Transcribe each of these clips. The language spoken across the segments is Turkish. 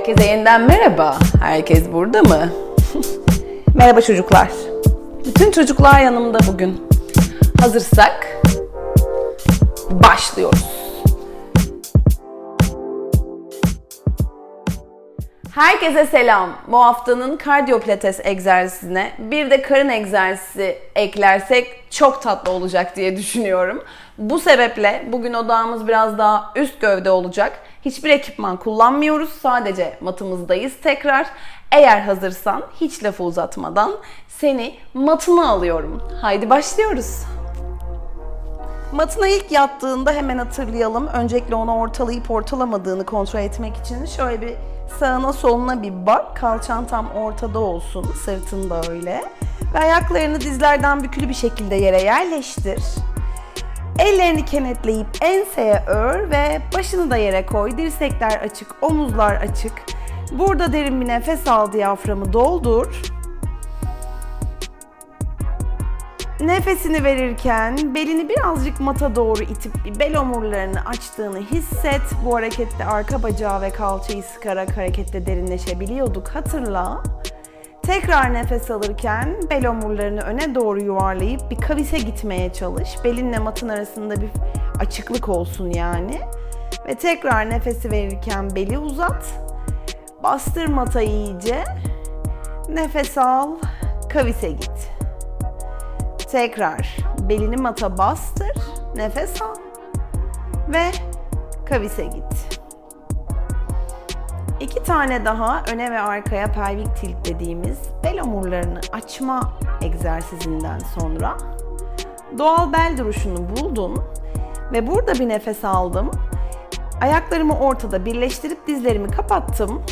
Herkese yeniden merhaba. Herkes burada mı? Merhaba çocuklar. Bütün çocuklar yanımda bugün. Hazırsak başlıyoruz. Herkese selam. Bu haftanın kardiyo pilates egzersizine bir de karın egzersizi eklersek çok tatlı olacak diye düşünüyorum. Bu sebeple bugün odağımız biraz daha üst gövde olacak. Hiçbir ekipman kullanmıyoruz. Sadece matımızdayız tekrar. Eğer hazırsan hiç lafı uzatmadan seni matına alıyorum. Haydi başlıyoruz. Matına ilk yattığında hemen hatırlayalım. Öncelikle onu ortalayıp ortalamadığını kontrol etmek için şöyle bir sağına soluna bir bak. Kalçan tam ortada olsun, sırtında öyle. Ve ayaklarını dizlerden bükülü bir şekilde yere yerleştir. Ellerini kenetleyip enseye ör ve başını da yere koy. Dirsekler açık, omuzlar açık. Burada derin bir nefes al, diyaframı doldur. Nefesini verirken belini birazcık mata doğru itip bel omurlarını açtığını hisset. Bu harekette arka bacağı ve kalçayı sıkarak harekette derinleşebiliyorduk. Hatırla. Tekrar nefes alırken bel omurlarını öne doğru yuvarlayıp bir kavise gitmeye çalış. Belinle matın arasında bir açıklık olsun yani. Ve tekrar nefesi verirken beli uzat. Bastır matayı iyice. Nefes al, kavise git. Tekrar belini mata bastır, nefes al ve kavise git. İki tane daha öne ve arkaya pelvik tilt dediğimiz bel omurlarını açma egzersizinden sonra doğal bel duruşunu buldum ve burada bir nefes aldım. Ayaklarımı ortada birleştirip dizlerimi kapattım.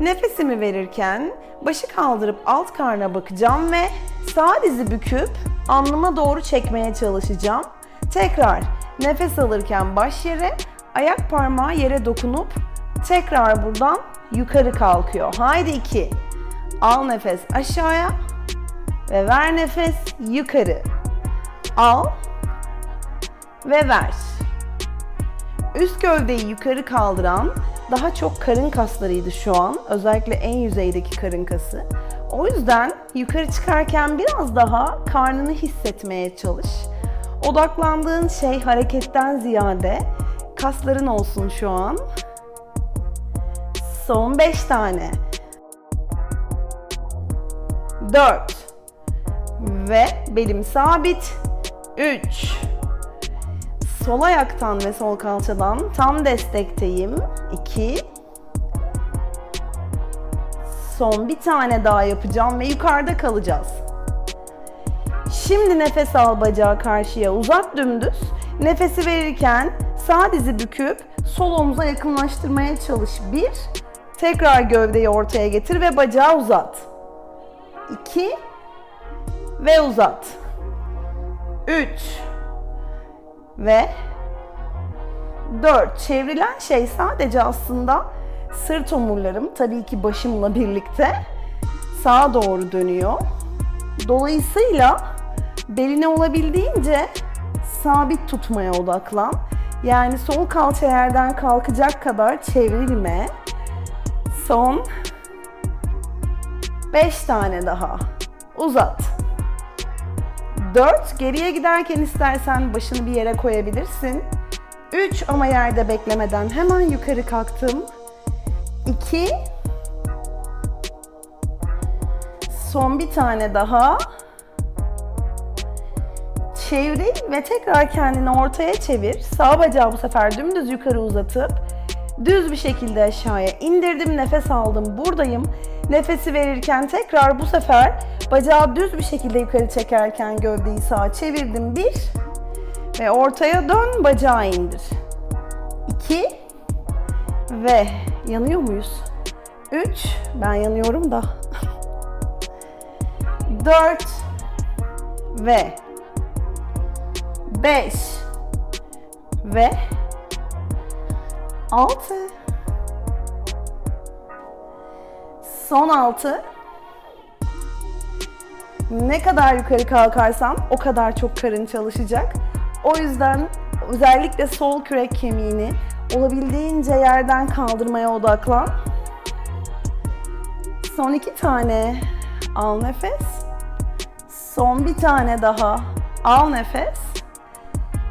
Nefesimi verirken başı kaldırıp alt karna bakacağım ve sağ dizi büküp alnıma doğru çekmeye çalışacağım. Tekrar nefes alırken baş yere, ayak parmağı yere dokunup tekrar buradan yukarı kalkıyor. Haydi iki. Al nefes aşağıya ve ver nefes yukarı. Al ve ver. Üst gövdeyi yukarı kaldıran daha çok karın kaslarıydı şu an. Özellikle en yüzeydeki karın kası. O yüzden yukarı çıkarken biraz daha karnını hissetmeye çalış. Odaklandığın şey hareketten ziyade kasların olsun şu an. Son 5 tane. 4 ve belim sabit. 3 Sol ayaktan ve sol kalçadan tam destekteyim. 2 Son bir tane daha yapacağım ve yukarıda kalacağız. Şimdi nefes al bacağı karşıya uzat dümdüz. Nefesi verirken sağ dizi büküp sol omuza yakınlaştırmaya çalış. 1 Tekrar gövdeyi ortaya getir ve bacağı uzat. 2 ve uzat. 3 ve 4. Çevrilen şey sadece aslında sırt omurlarım tabii ki başımla birlikte sağa doğru dönüyor. Dolayısıyla belini olabildiğince sabit tutmaya odaklan. Yani sol kalça yerden kalkacak kadar çevrilme. Son 5 tane daha. Uzat. 4. Geriye giderken istersen başını bir yere koyabilirsin. 3 ama yerde beklemeden hemen yukarı kalktım. 2 Son bir tane daha. Çevril ve tekrar kendini ortaya çevir. Sağ bacağı bu sefer dümdüz yukarı uzatıp düz bir şekilde aşağıya indirdim. Nefes aldım. Buradayım. Nefesi verirken tekrar bu sefer bacağı düz bir şekilde yukarı çekerken gövdeyi sağa çevirdim. Bir ve ortaya dön bacağı indir. İki ve yanıyor muyuz? Üç ben yanıyorum da. Dört ve beş ve altı son altı ne kadar yukarı kalkarsan o kadar çok karın çalışacak. O yüzden özellikle sol kürek kemiğini olabildiğince yerden kaldırmaya odaklan. Son iki tane. Al nefes. Son bir tane daha. Al nefes.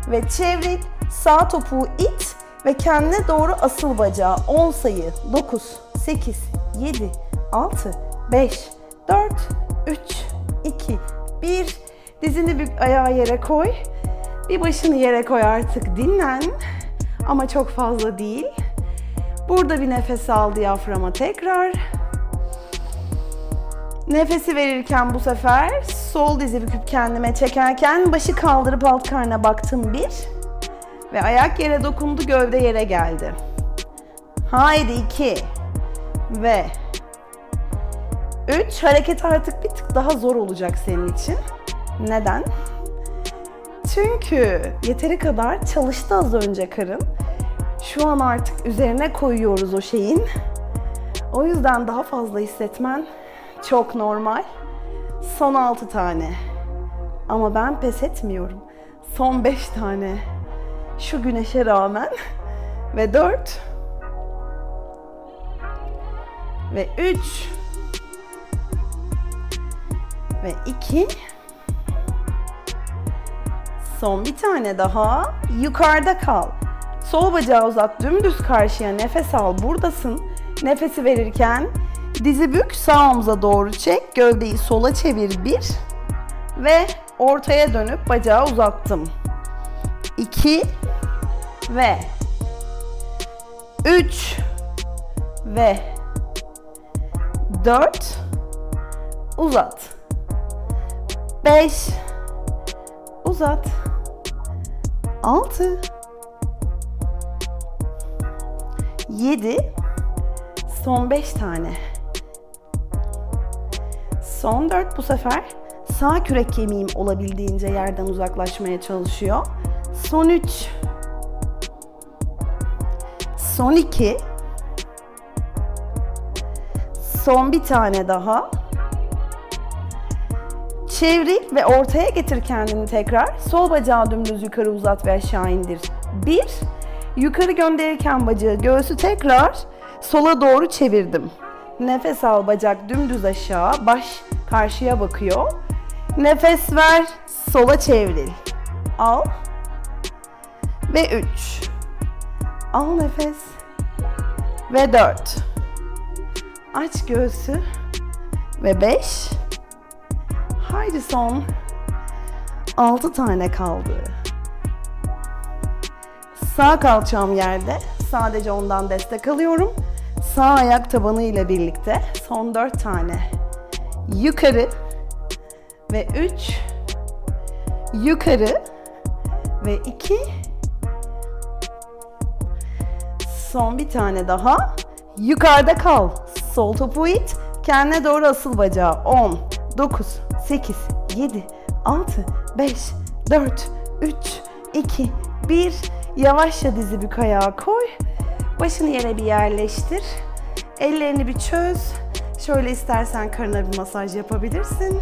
Ve çevir. Sağ topuğu it ve kendine doğru asıl bacağı. 10 sayı. 9, 8, 7, 6, 5, 4, 3, 2, 1. Dizini bük ayağı yere koy. Bir başını yere koy artık dinlen. Ama çok fazla değil. Burada bir nefes al diyaframa tekrar. Nefesi verirken bu sefer sol dizi büküp kendime çekerken başı kaldırıp alt karnına baktım bir. Ve ayak yere dokundu, gövde yere geldi. Haydi iki. Ve üç. Hareket artık bir tık daha zor olacak senin için. Neden? Çünkü yeteri kadar çalıştı az önce karın. Şu an artık üzerine koyuyoruz o şeyin. O yüzden daha fazla hissetmen çok normal. Son 6 tane. Ama ben pes etmiyorum. Son 5 tane. Şu güneşe rağmen. Ve 4. Ve 3. Ve 2. Son bir tane daha. Yukarıda kal. Sol bacağı uzat, dümdüz karşıya nefes al. Buradasın. Nefesi verirken dizi bük, sağ omuza doğru çek. Gövdeyi sola çevir bir. Ve ortaya dönüp bacağı uzattım. 2 ve 3 ve 4 uzat. 5 uzat. 6 7 son 5 tane. Son 4 bu sefer sağ kürek kemiğim olabildiğince yerden uzaklaşmaya çalışıyor. Son 3 Son 2 Son bir tane daha. Çevir ve ortaya getir kendini tekrar. Sol bacağı dümdüz yukarı uzat ve aşağı indir. 1 Yukarı gönderirken bacağı göğsü tekrar sola doğru çevirdim. Nefes al bacak dümdüz aşağı, baş karşıya bakıyor. Nefes ver, sola çevril. Al. Ve 3. Al nefes. Ve 4. Aç göğsü. Ve 5. Haydi son. 6 tane kaldı. Sağ kalçam yerde. Sadece ondan destek alıyorum. Sağ ayak tabanı ile birlikte son 4 tane. Yukarı ve 3 yukarı ve 2 son bir tane daha. Yukarıda kal. Sol topuğu it. Kendine doğru asıl bacağı. 10 9 8 7 6 5 4 3 2 1 Yavaşça dizi bük ayağa koy. Başını yere bir yerleştir. Ellerini bir çöz. Şöyle istersen karına bir masaj yapabilirsin.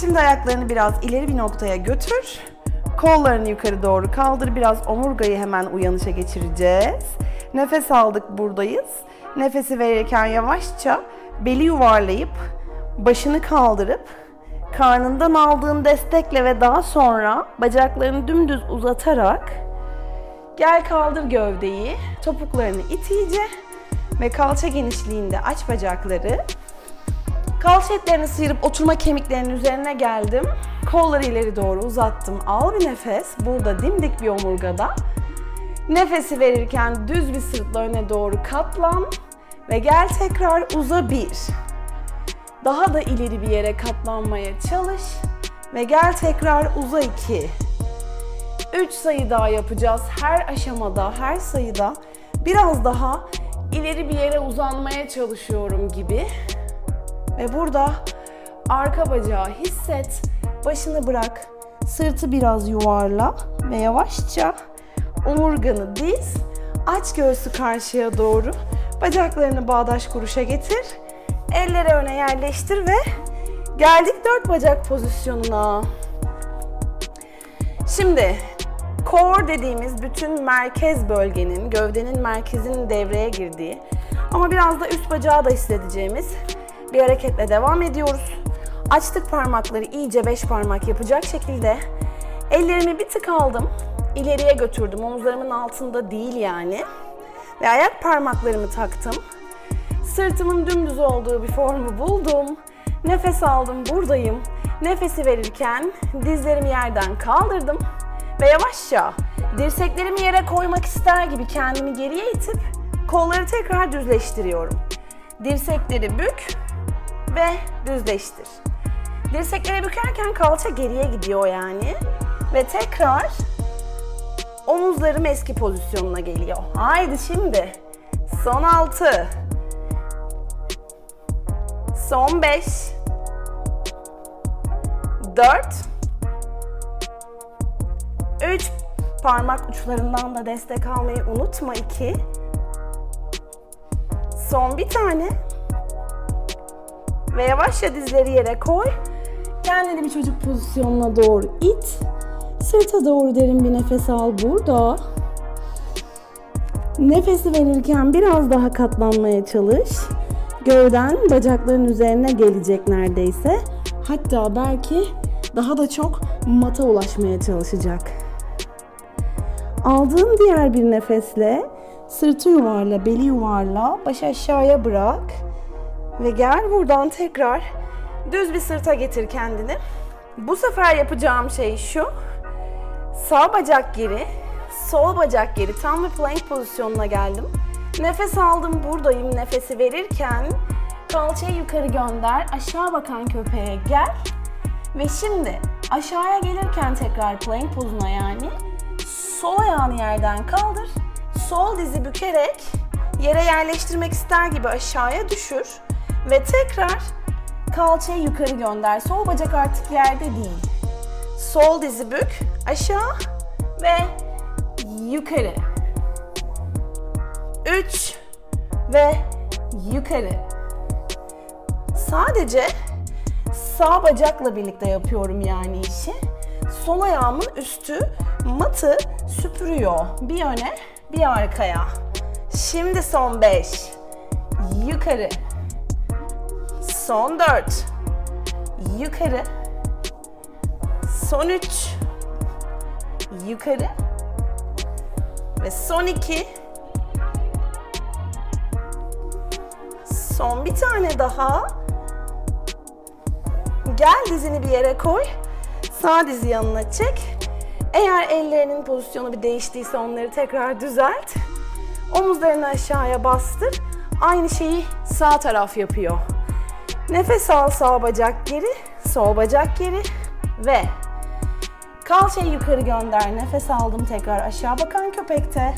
Şimdi ayaklarını biraz ileri bir noktaya götür. Kollarını yukarı doğru kaldır. Biraz omurgayı hemen uyanışa geçireceğiz. Nefes aldık buradayız. Nefesi verirken yavaşça beli yuvarlayıp başını kaldırıp karnından aldığın destekle ve daha sonra bacaklarını dümdüz uzatarak gel kaldır gövdeyi, topuklarını it iyice ve kalça genişliğinde aç bacakları. Kalça etlerini sıyırıp oturma kemiklerinin üzerine geldim. Kolları ileri doğru uzattım. Al bir nefes. Burada dimdik bir omurgada. Nefesi verirken düz bir sırtla öne doğru katlan ve gel tekrar uza bir. Daha da ileri bir yere katlanmaya çalış ve gel tekrar uza iki. Üç sayı daha yapacağız. Her aşamada, her sayıda biraz daha ileri bir yere uzanmaya çalışıyorum gibi. Ve burada arka bacağı hisset. Başını bırak. Sırtı biraz yuvarla ve yavaşça omurganı diz. Aç göğsü karşıya doğru. Bacaklarını bağdaş kuruşa getir. Elleri öne yerleştir ve geldik dört bacak pozisyonuna. Şimdi core dediğimiz bütün merkez bölgenin, gövdenin merkezinin devreye girdiği ama biraz da üst bacağı da hissedeceğimiz bir hareketle devam ediyoruz. Açtık parmakları iyice beş parmak yapacak şekilde. Ellerimi bir tık aldım. ileriye götürdüm. Omuzlarımın altında değil yani. Ve ayak parmaklarımı taktım. Sırtımın dümdüz olduğu bir formu buldum. Nefes aldım, buradayım. Nefesi verirken dizlerimi yerden kaldırdım ve yavaşça dirseklerimi yere koymak ister gibi kendimi geriye itip kolları tekrar düzleştiriyorum. Dirsekleri bük ve düzleştir. Dirsekleri bükerken kalça geriye gidiyor yani. Ve tekrar omuzlarım eski pozisyonuna geliyor. Haydi şimdi. Son 6. Son 5. 4. 3. Parmak uçlarından da destek almayı unutma 2. Son bir tane. Ve yavaşça dizleri yere koy. Kendini bir çocuk pozisyonuna doğru it. Sırta doğru derin bir nefes al burada. Nefesi verirken biraz daha katlanmaya çalış. Gövden bacakların üzerine gelecek neredeyse. Hatta belki daha da çok mata ulaşmaya çalışacak. Aldığın diğer bir nefesle sırtı yuvarla, beli yuvarla, baş aşağıya bırak. Ve gel buradan tekrar düz bir sırta getir kendini. Bu sefer yapacağım şey şu. Sağ bacak geri, sol bacak geri. Tam bir plank pozisyonuna geldim. Nefes aldım buradayım. Nefesi verirken kalçayı yukarı gönder. Aşağı bakan köpeğe gel. Ve şimdi aşağıya gelirken tekrar plank pozuna yani sol ayağını yerden kaldır. Sol dizi bükerek yere yerleştirmek ister gibi aşağıya düşür. Ve tekrar kalçayı yukarı gönder. Sol bacak artık yerde değil. Sol dizi bük, aşağı ve yukarı. 3 ve yukarı. Sadece sağ bacakla birlikte yapıyorum yani işi. Sol ayağımın üstü matı süpürüyor. Bir öne, bir arkaya. Şimdi son 5. Yukarı. Son 4. Yukarı. Son 3. Yukarı. Ve son 2. Son bir tane daha. Gel dizini bir yere koy. Sağ dizi yanına çek. Eğer ellerinin pozisyonu bir değiştiyse onları tekrar düzelt. Omuzlarını aşağıya bastır. Aynı şeyi sağ taraf yapıyor. Nefes al sağ bacak geri, sol bacak geri ve kalçayı yukarı gönder. Nefes aldım tekrar aşağı bakan köpekte.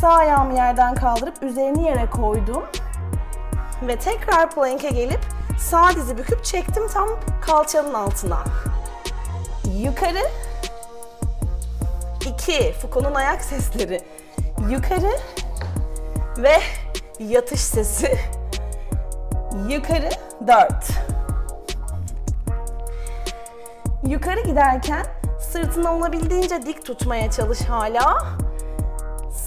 Sağ ayağımı yerden kaldırıp üzerini yere koydum. Ve tekrar plank'e gelip sağ dizi büküp çektim tam kalçanın altına. Yukarı. 2. Foucault'un ayak sesleri. Yukarı. Ve yatış sesi. Yukarı 4. Yukarı giderken sırtını olabildiğince dik tutmaya çalış hala.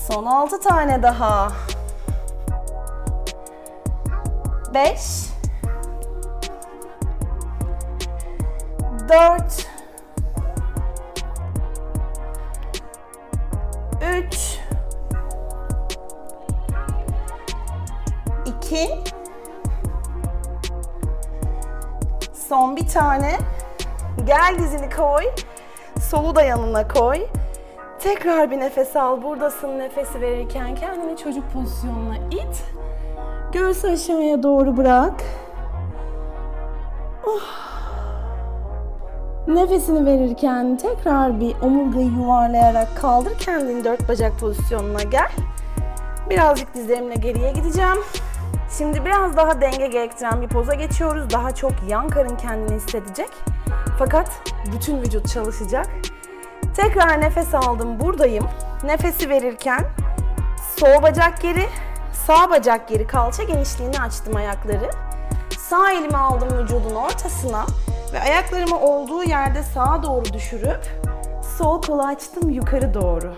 Son 6 tane daha. 5 4 Son bir tane. Gel dizini koy. Solu da yanına koy. Tekrar bir nefes al. Buradasın nefesi verirken kendini çocuk pozisyonuna it. Göğsü aşağıya doğru bırak. Oh. Nefesini verirken tekrar bir omurgayı yuvarlayarak kaldır. Kendini dört bacak pozisyonuna gel. Birazcık dizlerimle geriye gideceğim. Şimdi biraz daha denge gerektiren bir poza geçiyoruz. Daha çok yan karın kendini hissedecek. Fakat bütün vücut çalışacak. Tekrar nefes aldım buradayım. Nefesi verirken sol bacak geri, sağ bacak geri kalça genişliğini açtım ayakları. Sağ elimi aldım vücudun ortasına ve ayaklarımı olduğu yerde sağa doğru düşürüp Sol kolu açtım yukarı doğru.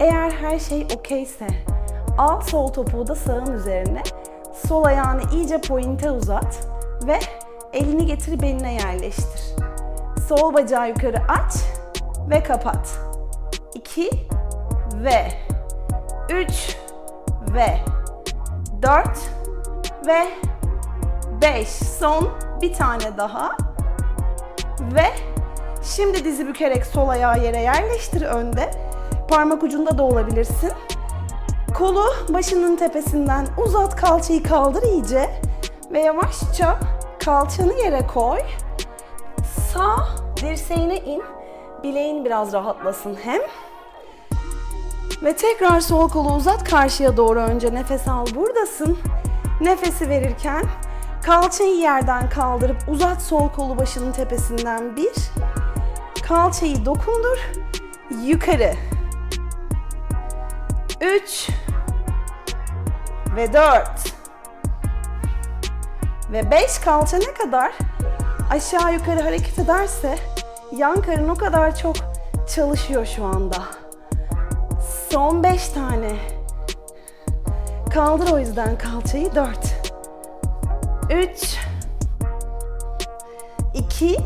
Eğer her şey okeyse al sol topuğu da sağın üzerine. Sol ayağını iyice pointe uzat ve elini getir beline yerleştir. Sol bacağı yukarı aç ve kapat. 2 ve 3 ve 4 ve 5. Son bir tane daha. Ve şimdi dizi bükerek sol ayağı yere yerleştir önde. Parmak ucunda da olabilirsin. Kolu başının tepesinden uzat, kalçayı kaldır iyice. Ve yavaşça kalçanı yere koy. Sağ dirseğine in. Bileğin biraz rahatlasın hem. Ve tekrar sol kolu uzat karşıya doğru önce nefes al buradasın. Nefesi verirken kalçayı yerden kaldırıp uzat sol kolu başının tepesinden bir. Kalçayı dokundur. Yukarı. Üç. Ve dört. Ve beş kalça ne kadar aşağı yukarı hareket ederse yan karın o kadar çok çalışıyor şu anda. Son 5 tane. Kaldır o yüzden kalçayı 4. 3 2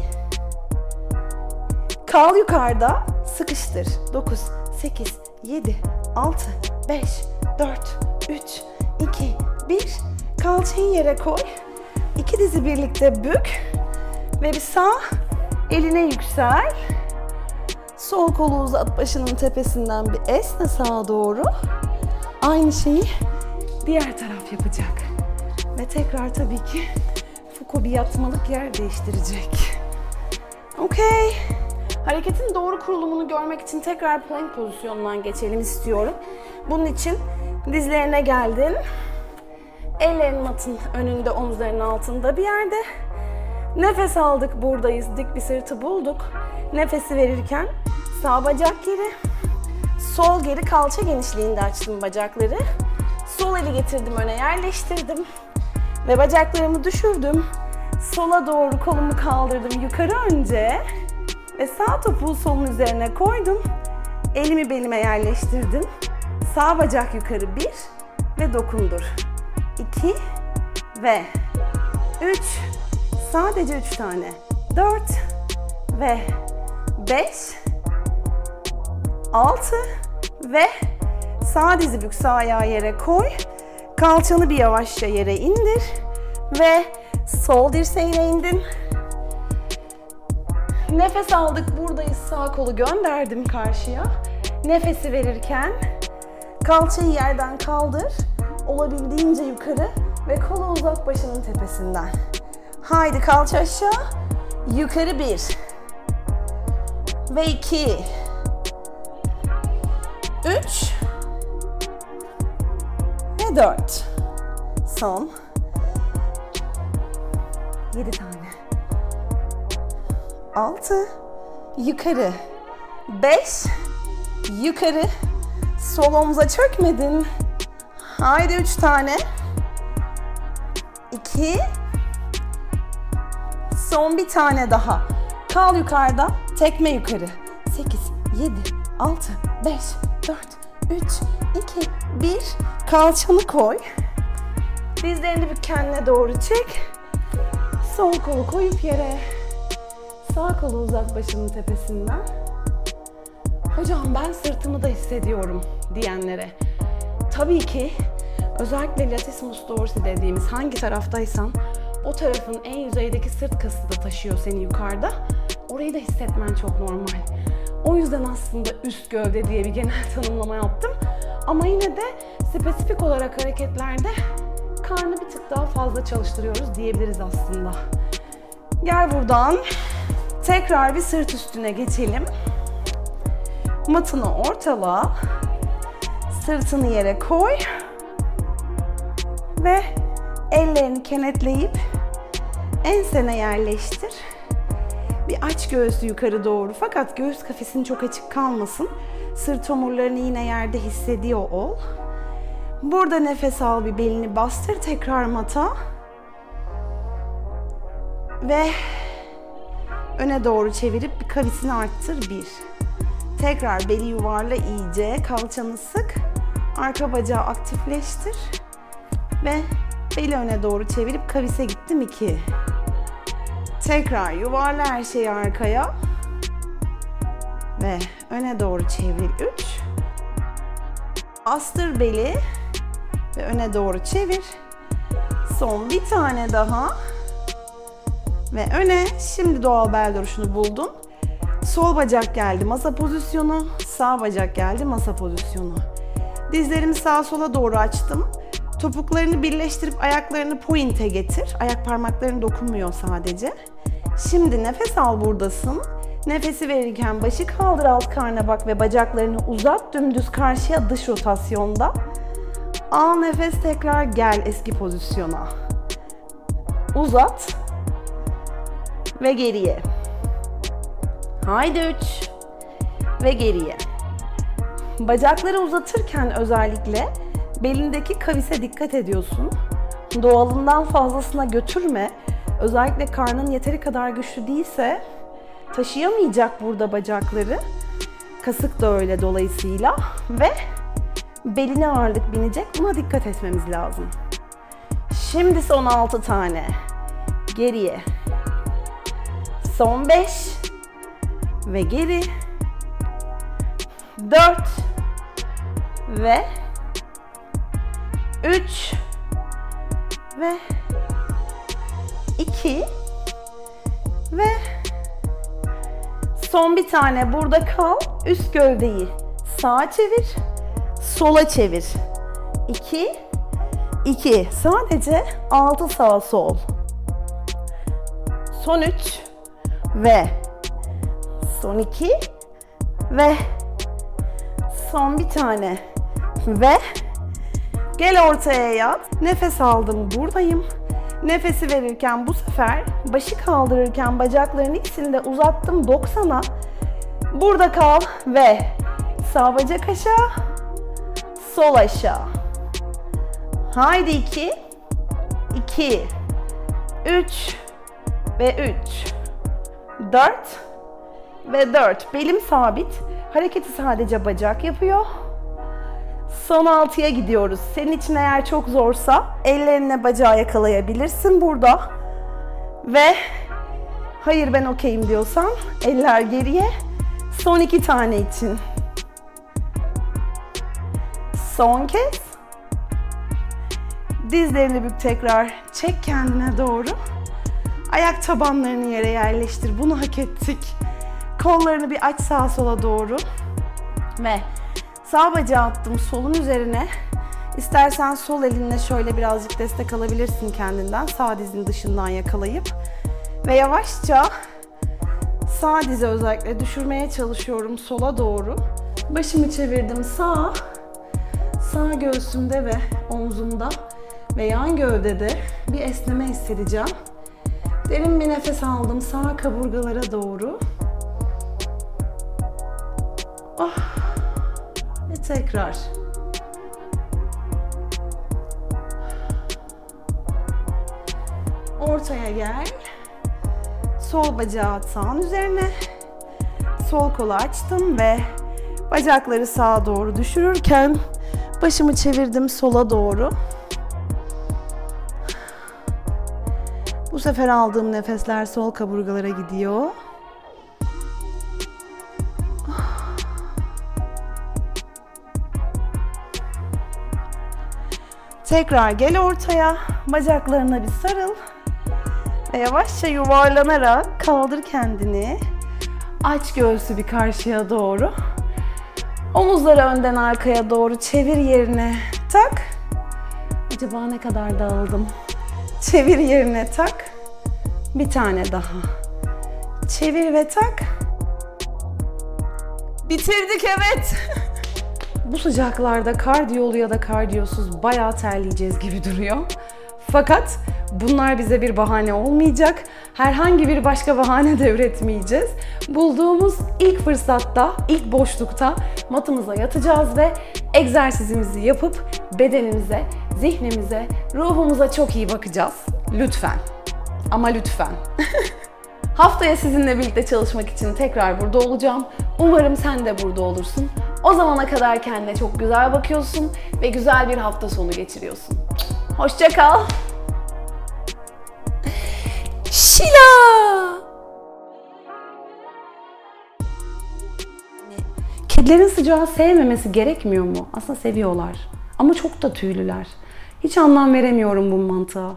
Kal yukarıda. Sıkıştır. 9 8 7 6 5 4 3 2 1 Kalçayı yere koy. İki dizi birlikte bük ve bir sağ eline yüksel. Sol kolu uzat başının tepesinden bir esne sağa doğru. Aynı şeyi diğer taraf yapacak. Ve tekrar tabii ki Fuko bir yatmalık yer değiştirecek. Okey. Hareketin doğru kurulumunu görmek için tekrar plank pozisyonundan geçelim istiyorum. Bunun için dizlerine geldin. Ellerin matın önünde, omuzların altında bir yerde. Nefes aldık, buradayız. Dik bir sırtı bulduk. Nefesi verirken sağ bacak geri, sol geri kalça genişliğinde açtım bacakları. Sol eli getirdim öne yerleştirdim. Ve bacaklarımı düşürdüm. Sola doğru kolumu kaldırdım yukarı önce. Ve sağ topuğu solun üzerine koydum. Elimi belime yerleştirdim. Sağ bacak yukarı bir ve dokundur. 2 ve 3 sadece 3 tane. 4 ve 5 6 ve sağ dizi bük sağ ayağı yere koy. Kalçanı bir yavaşça yere indir ve sol dirseğine indin. Nefes aldık buradayız. Sağ kolu gönderdim karşıya. Nefesi verirken kalçayı yerden kaldır olabildiğince yukarı ve kolu uzat başının tepesinden. Haydi kalça aşağı. Yukarı bir. Ve iki. Üç. Ve dört. Son. Yedi tane. Altı. Yukarı. Beş. Yukarı. Sol omuza çökmedin. Haydi üç tane. İki. Son bir tane daha. Kal yukarıda. Tekme yukarı. Sekiz, yedi, altı, beş, dört, üç, iki, bir. Kalçanı koy. Dizlerini bir kendine doğru çek. Sol kolu koyup yere. Sağ kolu uzat başının tepesinden. Hocam ben sırtımı da hissediyorum diyenlere. Tabii ki özellikle latissimus dorsi dediğimiz hangi taraftaysan o tarafın en yüzeydeki sırt kası da taşıyor seni yukarıda. Orayı da hissetmen çok normal. O yüzden aslında üst gövde diye bir genel tanımlama yaptım. Ama yine de spesifik olarak hareketlerde karnı bir tık daha fazla çalıştırıyoruz diyebiliriz aslında. Gel buradan tekrar bir sırt üstüne geçelim. Matını ortala. Sırtını yere koy. Ve ellerini kenetleyip ensene yerleştir. Bir aç göğsü yukarı doğru fakat göğüs kafesin çok açık kalmasın. Sırt omurlarını yine yerde hissediyor ol. Burada nefes al bir belini bastır tekrar mata. Ve öne doğru çevirip bir kavisini arttır bir. Tekrar beli yuvarla iyice, kalçanı sık. Arka bacağı aktifleştir. Ve beli öne doğru çevirip kavise gittim 2. Tekrar yuvarla her şeyi arkaya. Ve öne doğru çevir 3. Astır beli ve öne doğru çevir. Son bir tane daha. Ve öne şimdi doğal bel duruşunu buldun. Sol bacak geldi masa pozisyonu, sağ bacak geldi masa pozisyonu. Dizlerimi sağa sola doğru açtım. Topuklarını birleştirip ayaklarını pointe getir. Ayak parmakların dokunmuyor sadece. Şimdi nefes al buradasın. Nefesi verirken başı kaldır alt karnına bak ve bacaklarını uzat dümdüz karşıya dış rotasyonda. Al nefes tekrar gel eski pozisyona. Uzat ve geriye. Haydi üç ve geriye. Bacakları uzatırken özellikle belindeki kavise dikkat ediyorsun. Doğalından fazlasına götürme. Özellikle karnın yeteri kadar güçlü değilse taşıyamayacak burada bacakları. Kasık da öyle dolayısıyla ve beline ağırlık binecek. Buna dikkat etmemiz lazım. Şimdi son 6 tane. Geriye. Son 5 ve geri. 4 ve 3 ve 2 ve son bir tane burada kal. Üst gövdeyi sağa çevir, sola çevir. 2 2 sadece 6 sağ sol. Son 3 ve son 2 ve son bir tane ve gel ortaya yat. Nefes aldım buradayım. Nefesi verirken bu sefer başı kaldırırken bacakların ikisini de uzattım 90'a. Burada kal ve sağ bacak aşağı, sol aşağı. Haydi 2 2 3 ve 3 4 ve 4. Belim sabit. Hareketi sadece bacak yapıyor. Son 6'ya gidiyoruz. Senin için eğer çok zorsa ellerine bacağı yakalayabilirsin burada. Ve hayır ben okeyim diyorsan eller geriye. Son iki tane için. Son kez. Dizlerini bük tekrar. Çek kendine doğru. Ayak tabanlarını yere yerleştir. Bunu hak ettik. Kollarını bir aç sağa sola doğru. Ve sağ bacağı attım solun üzerine. İstersen sol elinle şöyle birazcık destek alabilirsin kendinden. Sağ dizin dışından yakalayıp. Ve yavaşça sağ dizi özellikle düşürmeye çalışıyorum sola doğru. Başımı çevirdim sağa. Sağ göğsümde ve omzumda ve yan gövdede bir esneme hissedeceğim. Derin bir nefes aldım sağ kaburgalara doğru. Oh. Tekrar. Ortaya gel. Sol bacağı sağın üzerine. Sol kolu açtım ve bacakları sağa doğru düşürürken başımı çevirdim sola doğru. Bu sefer aldığım nefesler sol kaburgalara gidiyor. Tekrar gel ortaya. Bacaklarına bir sarıl. Ve yavaşça yuvarlanarak kaldır kendini. Aç göğsü bir karşıya doğru. Omuzları önden arkaya doğru çevir yerine tak. Acaba ne kadar dağıldım? Çevir yerine tak. Bir tane daha. Çevir ve tak. Bitirdik evet. Bu sıcaklarda kardiyolu ya da kardiyosuz bayağı terleyeceğiz gibi duruyor. Fakat bunlar bize bir bahane olmayacak. Herhangi bir başka bahane de üretmeyeceğiz. Bulduğumuz ilk fırsatta, ilk boşlukta matımıza yatacağız ve egzersizimizi yapıp bedenimize, zihnimize, ruhumuza çok iyi bakacağız. Lütfen. Ama lütfen. Haftaya sizinle birlikte çalışmak için tekrar burada olacağım. Umarım sen de burada olursun. O zamana kadar kendine çok güzel bakıyorsun ve güzel bir hafta sonu geçiriyorsun. Hoşça kal. Şila! Kedilerin sıcağı sevmemesi gerekmiyor mu? Aslında seviyorlar. Ama çok da tüylüler. Hiç anlam veremiyorum bu mantığa.